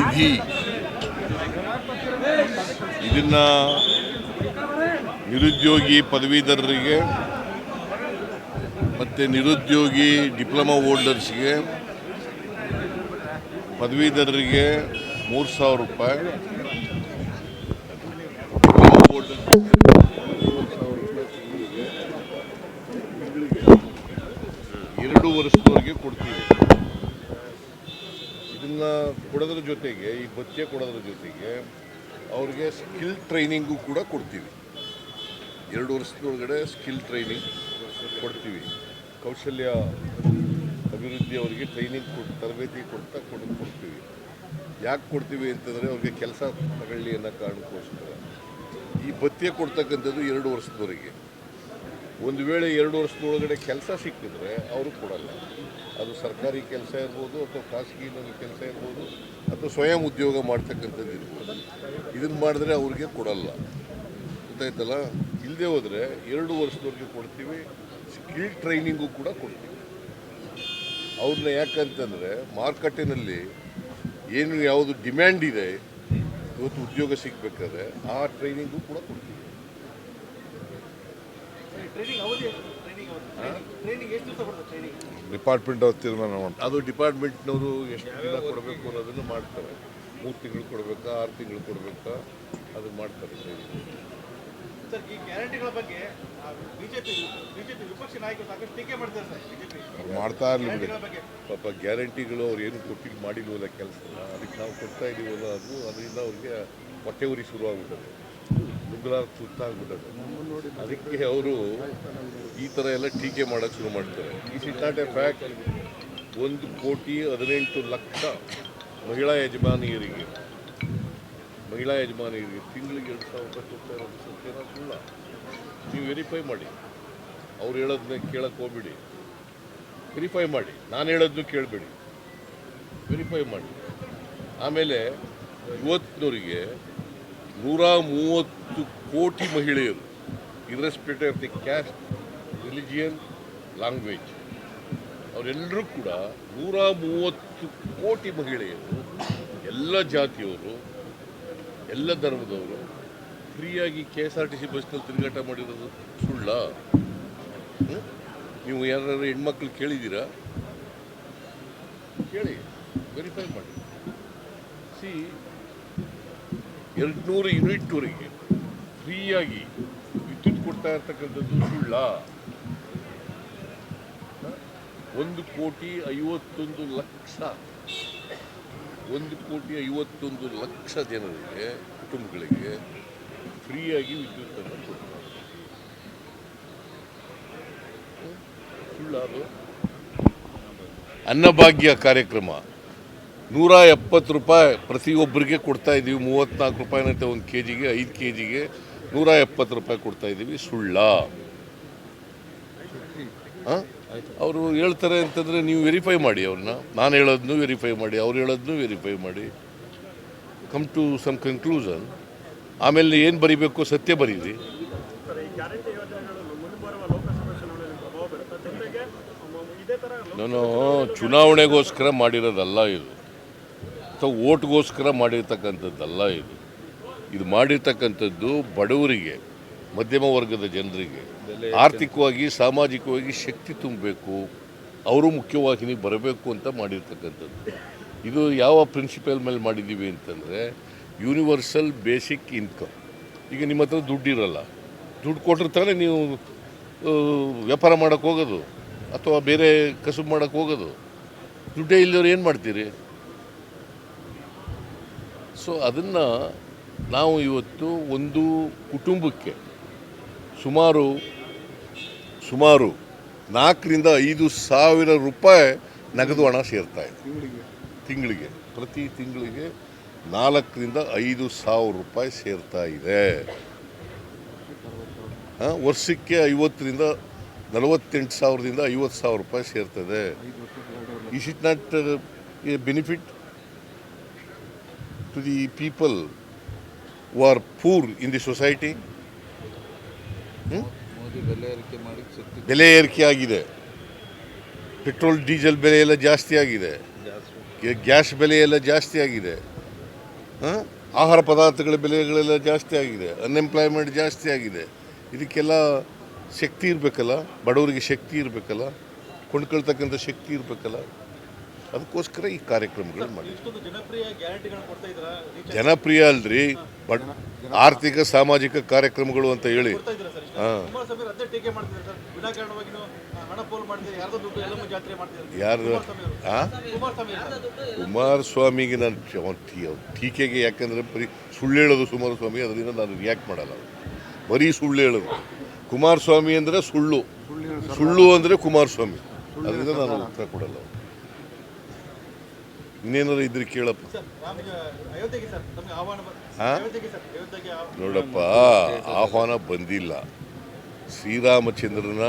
ನಿಧಿ ಇದನ್ನ ನಿರುದ್ಯೋಗಿ ಪದವೀಧರರಿಗೆ ಮತ್ತು ನಿರುದ್ಯೋಗಿ ಡಿಪ್ಲೊಮಾ ಹೋಲ್ಡರ್ಸ್ಗೆ ಪದವೀಧರರಿಗೆ ಮೂರು ಸಾವಿರ ರೂಪಾಯಿ. ಇದನ್ನ ಕೊಡೋದ್ರ ಜೊತೆಗೆ, ಈ ಭತ್ಯೆ ಕೊಡೋದ್ರ ಜೊತೆಗೆ ಅವ್ರಿಗೆ ಸ್ಕಿಲ್ ಟ್ರೈನಿಂಗು ಕೂಡ ಕೊಡ್ತೀವಿ. ಎರಡು ವರ್ಷದೊಳಗಡೆ ಸ್ಕಿಲ್ ಟ್ರೈನಿಂಗ್ ಕೊಡ್ತೀವಿ. ಕೌಶಲ್ಯ ಅಭಿವೃದ್ಧಿ ಅವರಿಗೆ ಟ್ರೈನಿಂಗ್ ಕೊಟ್ಟು ತರಬೇತಿ ಕೊಡ್ತಾ ಕೊಡ್, ಕೊಡ್ತೀವಿ. ಯಾಕೆ ಕೊಡ್ತೀವಿ ಅಂತಂದರೆ ಅವ್ರಿಗೆ ಕೆಲಸ ತಗೊಳ್ಳಿ ಅನ್ನೋ ಕಾರಣಕ್ಕೋಸ್ಕರ. ಈ ಭತ್ಯೆ ಕೊಡ್ತಕ್ಕಂಥದ್ದು ಎರಡು ವರ್ಷದವರೆಗೆ. ಒಂದು ವೇಳೆ ಎರಡು ವರ್ಷದೊಳಗಡೆ ಕೆಲಸ ಸಿಕ್ಕಿದ್ರೆ ಅವರು ಕೊಡಲ್ಲ. ಅದು ಸರ್ಕಾರಿ ಕೆಲಸ ಇರ್ಬೋದು ಅಥವಾ ಖಾಸಗಿ ಕೆಲಸ ಇರ್ಬೋದು ಅಥವಾ ಸ್ವಯಂ ಉದ್ಯೋಗ ಮಾಡ್ತಕ್ಕಂಥದ್ದು ಇರ್ಬೋದು. ಇದನ್ನು ಮಾಡಿದ್ರೆ ಅವ್ರಿಗೆ ಕೊಡಲ್ಲ. ಗೊತ್ತಾಯ್ತಲ್ಲ? ಇಲ್ಲದೆ ಹೋದರೆ ಎರಡು ವರ್ಷದವರೆಗೆ ಕೊಡ್ತೀವಿ, ಸ್ಕಿಲ್ ಟ್ರೈನಿಂಗು ಕೂಡ ಕೊಡ್ತೀವಿ. ಅವ್ರನ್ನ ಯಾಕಂತಂದರೆ ಮಾರುಕಟ್ಟೆನಲ್ಲಿ ಏನು ಯಾವುದು ಡಿಮ್ಯಾಂಡ್ ಇದೆ, ಇವತ್ತು ಉದ್ಯೋಗ ಸಿಗಬೇಕಾದ್ರೆ ಆ ಟ್ರೈನಿಂಗು ಕೂಡ ಕೊಡ್ತೀವಿ ಟ್ರೈನಿಂಗ್ ಅವಧಿ ಟ್ರೈನಿಂಗ್ ಅವಧಿ ಟ್ರೈನಿಂಗ್ ಎಷ್ಟು ದಿವಸ ಕೊಡ್ತಾರೆ ಟ್ರೈನಿಂಗ್ ಡಿಪಾರ್ಟ್ಮೆಂಟ್ ಅವ್ರು ತೀರ್ಮಾನ ಮಾಡ್ತಾರೆ. ಅದು ಡಿಪಾರ್ಟ್ಮೆಂಟ್ನವರು ಎಷ್ಟು ದಿನ ಕೊಡಬೇಕು ಅನ್ನೋದನ್ನು ಮಾಡ್ತಾರೆ. ಮೂರು ತಿಂಗಳು ಕೊಡಬೇಕಾ ಆರು ತಿಂಗಳು ಕೊಡಬೇಕಾ? ಅದು ಮಾಡ್ತಾರೆ ಟ್ರೈನಿಂಗ್ ಸರ್ ಈ ಗ್ಯಾರಂಟಿಗಳ ಬಗ್ಗೆ ಬಿಜೆಪಿ ಬಿಜೆಪಿ ವಿಪಕ್ಷ ನಾಯಕರು ಸಾಕಷ್ಟು ಟೀಕೆ ಮಾಡ್ತಾರೆ ಸರ್ ಬಿಜೆಪಿ ಮಾಡ್ತಾ ಇರಲಿ ಪಾಪ ಗ್ಯಾರಂಟಿಗಳು ಅವ್ರು ಏನು ಕೊಟ್ಟಿಲ್ಲ ಮಾಡಿಲ್ವಲ್ಲ ಕೆಲಸ. ಅದಕ್ಕೆ ನಾವು ಕೊಡ್ತಾ ಇದೀವಲ್ಲ ಅದು ಅದರಿಂದ ಅವ್ರಿಗೆ ಹೊಟ್ಟೆ ಉರಿ ಶುರುವಾಗ್ಬಿಟ್ಟದೆ. ನುಗ್ಗಲಾರ ತುತ್ತಾಗ್ಬಿಟ್ಟದೆ. ಅದಕ್ಕೆ ಅವರು ಈ ಥರ ಎಲ್ಲ ಟೀಕೆ ಮಾಡೋಕ್ಕೆ ಶುರು ಮಾಡ್ತಾರೆ. ಈ ಎ ಫ್ಯಾಕ್ಟ್ ಒಂದು ಕೋಟಿ ಹದಿನೆಂಟು ಲಕ್ಷ ಮಹಿಳಾ ಯಜಮಾನಿಯರಿಗೆ ಮಹಿಳಾ ಯಜಮಾನಿಯರಿಗೆ ತಿಂಗಳಿಗೆ ಎರಡು ಸಾವಿರ ರೂಪಾಯಿ ಕೊಡ್ತಾ ಇರೋದು ಸತ್ಯನ ಸುಳ್ಳ ನೀವು ವೆರಿಫೈ ಮಾಡಿ. ಅವ್ರು ಹೇಳೋದನ್ನ ಕೇಳಕ್ಕೆ ಹೋಗ್ಬಿಡಿ. ವೆರಿಫೈ ಮಾಡಿ. ನಾನು ಹೇಳೋದನ್ನು ಕೇಳಬೇಡಿ. ವೆರಿಫೈ ಮಾಡಿ. ಆಮೇಲೆ ಇವತ್ತಿನವರಿಗೆ ನೂರ ಮೂವತ್ತು ಕೋಟಿ ಮಹಿಳೆಯರು irrespective of the caste religion language ಅವರೆಲ್ಲರೂ ಕೂಡ ನೂರ ಮೂವತ್ತು ಕೋಟಿ ಮಹಿಳೆಯರು, ಎಲ್ಲ ಜಾತಿಯವರು, ಎಲ್ಲ ಧರ್ಮದವರು ಫ್ರೀಯಾಗಿ K S R T C ಬಸ್ನಲ್ಲಿ ತಿರುಗಾಟ ಮಾಡಿರೋದು ಸುಳ್ಳ? ನೀವು ಯಾರು ಹೆಣ್ಮಕ್ಳು ಕೇಳಿದ್ದೀರಾ? ಕೇಳಿ ವೆರಿಫೈ ಮಾಡಿ. ಸಿ ಎರಡುನೂರು ಯೂನಿಟ್ವರೆಗೆ ಫ್ರೀಯಾಗಿ ವಿದ್ಯುತ್ ಕೊಡ್ತಾ ಇರ್ತಕ್ಕಂಥದ್ದು ಸುಳ್ಳ? ಒಂದು ಕೋಟಿ ಐವತ್ತೊಂದು ಲಕ್ಷ. ಒಂದು ಕೋಟಿ ಐವತ್ತೊಂದು ಲಕ್ಷ ಜನರಿಗೆ, ಕುಟುಂಬಗಳಿಗೆ ಫ್ರೀಯಾಗಿ ವಿದ್ಯುತ್ತನ್ನು ಕೊಡ್ತಾರೆ ಸುಳ್ಳ ಅದು. ಅನ್ನಭಾಗ್ಯ ಕಾರ್ಯಕ್ರಮ. ನೂರ ಎಪ್ಪತ್ತು ರೂಪಾಯಿ ಪ್ರತಿಯೊಬ್ಬರಿಗೆ ಕೊಡ್ತಾ ಇದ್ದೀವಿ. ಮೂವತ್ತ್ನಾಲ್ಕು ರೂಪಾಯಿನಂತೆ ಒಂದು ಕೆ ಜಿಗೆ ಐದು ಕೆ ಜಿಗೆ ನೂರ ಎಪ್ಪತ್ತು ರೂಪಾಯಿ ಕೊಡ್ತಾ ಇದ್ದೀವಿ. ಸುಳ್ಳ. ಅವರು ಹೇಳ್ತಾರೆ ಅಂತಂದರೆ ನೀವು ವೆರಿಫೈ ಮಾಡಿ ಅವ್ರನ್ನ. ನಾನು ಹೇಳೋದನ್ನು ವೆರಿಫೈ ಮಾಡಿ, ಅವ್ರು ಹೇಳೋದನ್ನು ವೆರಿಫೈ ಮಾಡಿ. ಕಮ್ ಟು ಸಮ್ ಕನ್ಕ್ಲೂಷನ್ ಆಮೇಲೆ ಏನು ಬರೀಬೇಕು? ಸತ್ಯ ಬರೀರಿ. ನಾನು ಚುನಾವಣೆಗೋಸ್ಕರ ಮಾಡಿರೋದಲ್ಲ ಇದು. ಅಥವಾ ಓಟ್ಗೋಸ್ಕರ ಮಾಡಿರ್ತಕ್ಕಂಥದ್ದಲ್ಲ ಇದು. ಇದು ಮಾಡಿರ್ತಕ್ಕಂಥದ್ದು ಬಡವರಿಗೆ, ಮಧ್ಯಮ ವರ್ಗದ ಜನರಿಗೆ. ಆರ್ಥಿಕವಾಗಿ, ಸಾಮಾಜಿಕವಾಗಿ ಶಕ್ತಿ ತುಂಬಬೇಕು. ಅವರು ಮುಖ್ಯವಾಹಿನಿ ಬರಬೇಕು ಅಂತ ಮಾಡಿರ್ತಕ್ಕಂಥದ್ದು. ಇದು ಯಾವ ಪ್ರಿನ್ಸಿಪಲ್ ಮೇಲೆ ಮಾಡಿದ್ದೀವಿ ಅಂತಂದರೆ, ಯೂನಿವರ್ಸಲ್ ಬೇಸಿಕ್ ಇನ್ಕಮ್. ಈಗ ನಿಮ್ಮ ಹತ್ರ ದುಡ್ಡಿರಲ್ಲ. ದುಡ್ಡು ಕೊಟ್ಟರೆ ತಾನೇ ನೀವು ವ್ಯಾಪಾರ ಮಾಡೋಕ್ಕೆ ಹೋಗೋದು. ಅಥವಾ ಬೇರೆ ಕಸುಬು ಮಾಡೋಕ್ಕೆ ಹೋಗೋದು. ದುಡ್ಡೇ ಇಲ್ಲದವ್ರು ಏನು ಮಾಡ್ತೀರಿ? ಸೊ ಅದನ್ನು ನಾವು ಇವತ್ತು ಒಂದು ಕುಟುಂಬಕ್ಕೆ ಸುಮಾರು ಸುಮಾರು ನಾಲ್ಕರಿಂದ ಐದು ಸಾವಿರ ರೂಪಾಯಿ ನಗದು ಹಣ ಸೇರ್ತಾ ಇದೆ. ತಿಂಗಳಿಗೆ. ಪ್ರತಿ ತಿಂಗಳಿಗೆ ನಾಲ್ಕರಿಂದ ಐದು ಸಾವಿರ ರೂಪಾಯಿ ಸೇರ್ತಾ ಇದೆ. ವರ್ಷಕ್ಕೆ ಐವತ್ತರಿಂದ ನಲವತ್ತೆಂಟು ಸಾವಿರದಿಂದ ಐವತ್ತು ಸಾವಿರ ರೂಪಾಯಿ ಸೇರ್ತದೆ is it not a benefit to the people who are poor in the society Modi ಬೆಲೆ ಏರಿಕೆ ಆಗಿದೆ. ಪೆಟ್ರೋಲ್ ಡೀಸೆಲ್ ಬೆಲೆ ಎಲ್ಲ ಜಾಸ್ತಿ ಆಗಿದೆ. ಗ್ಯಾ- ಗ್ಯಾಸ್ ಬೆಲೆ ಎಲ್ಲ ಜಾಸ್ತಿ ಆಗಿದೆ? ಆಹಾರ ಪದಾರ್ಥಗಳ ಬೆಲೆಗಳೆಲ್ಲ ಜಾಸ್ತಿ ಆಗಿದೆ. ಅನ್ಎಂಪ್ಲಾಯ್ಮೆಂಟ್ ಜಾಸ್ತಿ ಆಗಿದೆ. ಇದಕ್ಕೆಲ್ಲ ಶಕ್ತಿ ಇರಬೇಕಲ್ಲ? ಬಡವರಿಗೆ ಶಕ್ತಿ ಇರಬೇಕಲ್ಲ? ಕೊಂಡ್ಕೊಳ್ತಕ್ಕಂಥ ಶಕ್ತಿ ಇರಬೇಕಲ್ಲ? ಅದಕ್ಕೋಸ್ಕರ ಈ ಕಾರ್ಯಕ್ರಮಗಳು ಮಾಡಿ ಇಷ್ಟೊಂದು ಜನಪ್ರಿಯ ಗ್ಯಾರಂಟಿಗಳನ್ನ ಕೊಡ್ತಾ ಇದ್ದೀರಾ? ರೀಚಾರ್ಜ್ ಅಲ್ರಿ ಬಟ್ ಆರ್ಥಿಕ ಸಾಮಾಜಿಕ ಕಾರ್ಯಕ್ರಮಗಳು ಅಂತ ಹೇಳಿ. ಯಾರು ಕುಮಾರಸ್ವಾಮಿಗೆ ನಾನು ಟೀಕೆಗೆ ಯಾಕಂದರೆ ಬರೀ ಸುಳ್ಳು ಹೇಳೋದು ಕುಮಾರಸ್ವಾಮಿ ಅದರಿಂದ ನಾನು ರಿಯಾಕ್ಟ್ ಮಾಡಲ್ಲ. ಬರೀ ಸುಳ್ಳು ಹೇಳೋದು. ಕುಮಾರಸ್ವಾಮಿ ಅಂದರೆ ಸುಳ್ಳು. ಸುಳ್ಳು ಅಂದರೆ ಕುಮಾರಸ್ವಾಮಿ ಅದರಿಂದ ನಾನು ಉತ್ತರ ಕೊಡಲ್ಲ ಇನ್ನೇನಾದ್ರು ಇದ್ರೆ ಕೇಳಪ್ಪ ಸರ್ ರಾಮ ಅಯೋಧ್ಯೆಗೆ ಸರ್ ನಮಗೆ ಆಹ್ವಾನ ಬ- ಹಾ? ಅಯೋಧ್ಯೆಗೆ ಸರ್ ಇದ್ರೆ ಕೇಳಪ್ಪ. ನೋಡಪ್ಪ ಆಹ್ವಾನ ಬಂದಿಲ್ಲ. ಶ್ರೀರಾಮಚಂದ್ರನ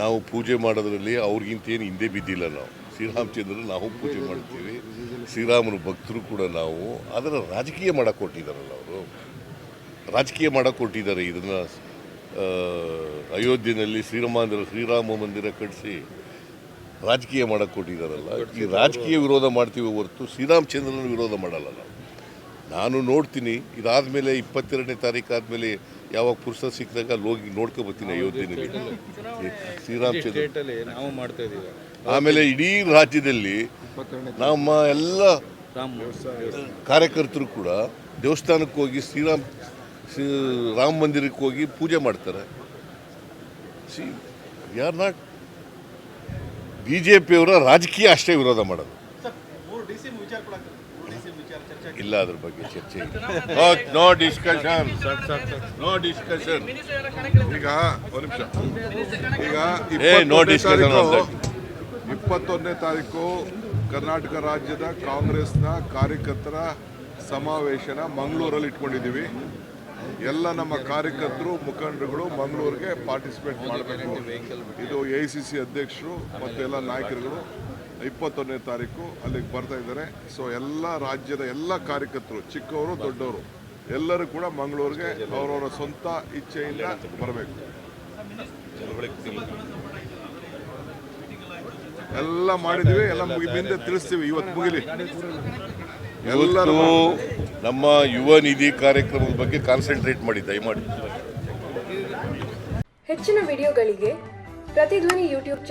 ನಾವು ಪೂಜೆ ಮಾಡೋದ್ರಲ್ಲಿ ಅವ್ರಿಗಿಂತ ಏನು ಹಿಂದೆ ಬಿದ್ದಿಲ್ಲ ನಾವು. ಶ್ರೀರಾಮಚಂದ್ರನ ನಾವು ಪೂಜೆ ಮಾಡ್ತೀವಿ. ಶ್ರೀರಾಮನ ಭಕ್ತರು ಕೂಡ ನಾವು. ಅದರ ರಾಜಕೀಯ ಮಾಡಕ್ಕೆ ಕೊಟ್ಟಿದ್ದಾರಲ್ಲ ಅವರು. ರಾಜಕೀಯ ಮಾಡಕ್ಕೆ ಕೊಟ್ಟಿದ್ದಾರೆ ಇದನ್ನು ಅಯೋಧ್ಯೆಯಲ್ಲಿ ಶ್ರೀರಾಮ ಶ್ರೀರಾಮ ಮಂದಿರ ಕಟ್ಟಿಸಿ ರಾಜಕೀಯ ಮಾಡಕ್ಕೆ ಕೊಟ್ಟಿದ್ದಾರಲ್ಲ ಈ ರಾಜಕೀಯ ವಿರೋಧ ಮಾಡ್ತೀವಿ ಹೊರತು ಶ್ರೀರಾಮಚಂದ್ರನ ವಿರೋಧ ಮಾಡಲ್ಲ ನಾವು. ನಾನು ನೋಡ್ತೀನಿ ಇದಾದ್ಮೇಲೆ ಇಪ್ಪತ್ತೆರಡನೇ ತಾರೀಕು ಆದಮೇಲೆ ಯಾವಾಗ ಪುರುಷ ಸಿಕ್ಕಿದಾಗ ಅಲ್ಲಿ ಹೋಗಿ ನೋಡ್ಕೊ ಬರ್ತೀನಿ ಅಯೋಧ್ಯೆಯಲ್ಲಿ ಶ್ರೀರಾಮಚಂದ್ರ ನಾವು ಮಾಡ್ತಾ ಇದೀವಿ ಆಮೇಲೆ ಇಡೀ ರಾಜ್ಯದಲ್ಲಿ ನಮ್ಮ ಎಲ್ಲ ಕಾರ್ಯಕರ್ತರು ಕೂಡ ದೇವಸ್ಥಾನಕ್ಕೆ ಹೋಗಿ ಶ್ರೀರಾಮ್ ಶ್ರೀ ರಾಮ ಮಂದಿರಕ್ಕೆ ಹೋಗಿ ಪೂಜೆ ಮಾಡ್ತಾರೆ. ಸಿ ಆರ್ ನಾಟ್ ಬಿ ಜೆ ಪಿಯವರ ರಾಜಕೀಯ ಅಷ್ಟೇ ವಿರೋಧ ಮಾಡೋದು. ಸರ್ ಮೂರು ಡಿ ವಿಚಾರ ಕೂಡ ಆಗ್ತದೆ ಮೂರು ವಿಚಾರ ಚರ್ಚೆ ಇಲ್ಲ ಅದ್ರ ಬಗ್ಗೆ ಚರ್ಚೆ ನೋ ಡಿಸ್ಕಷನ್ ನೋ ಡಿಸ್ಕಷನ್ ಈಗ ಒಂದು ನಿಮಿಷ. ಈಗ ನೋ ಡಿಸ್ಕಷನ್ ಇಪ್ಪತ್ತೊಂದನೇ ತಾರೀಕು ಕರ್ನಾಟಕ ರಾಜ್ಯದ ಕಾಂಗ್ರೆಸ್ನ ಕಾರ್ಯಕರ್ತರ ಸಮಾವೇಶನ ಮಂಗಳೂರಲ್ಲಿ ಇಟ್ಕೊಂಡಿದ್ದೀವಿ ಎಲ್ಲ ನಮ್ಮ ಕಾರ್ಯಕರ್ತರು ಮುಖಂಡರುಗಳು ಮಂಗಳೂರಿಗೆ ಪಾರ್ಟಿಸಿಪೇಟ್ ಮಾಡಬೇಕು. ಇದು ಎ ಸಿ ಸಿ ಅಧ್ಯಕ್ಷರು ಮತ್ತು ಎಲ್ಲ ನಾಯಕರುಗಳು ಇಪ್ಪತ್ತೊಂದನೇ ತಾರೀಕು ಅಲ್ಲಿಗೆ ಬರ್ತಾ ಇದ್ದಾರೆ. ಸೊ ಎಲ್ಲ ರಾಜ್ಯದ ಎಲ್ಲ ಕಾರ್ಯಕರ್ತರು ಚಿಕ್ಕವರು ದೊಡ್ಡವರು ಎಲ್ಲರೂ ಕೂಡ ಮಂಗಳೂರಿಗೆ ಅವರವರ ಸ್ವಂತ ಇಚ್ಛೆಯಿಂದ ಬರಬೇಕು. ಎಲ್ಲ ಮಾಡಿದ್ವಿ ಎಲ್ಲ ಮುಗಿ ಮುಂದೆ ತಿಳಿಸ್ತೀವಿ ಇವತ್ತು ಮುಗಿಲಿ. ಎಲ್ಲರೂ ನಮ್ಮ ಯುವ ನಿಧಿ ಕಾರ್ಯಕ್ರಮದ ಬಗ್ಗೆ ಕಾನ್ಸಂಟ್ರೇಟ್ ಮಾಡಿ ದಯಮಾಡಿ. ಹೆಚ್ಚಿನ ವಿಡಿಯೋಗಳಿಗೆ ಪ್ರತಿಧ್ವನಿ ಯೂಟ್ಯೂಬ್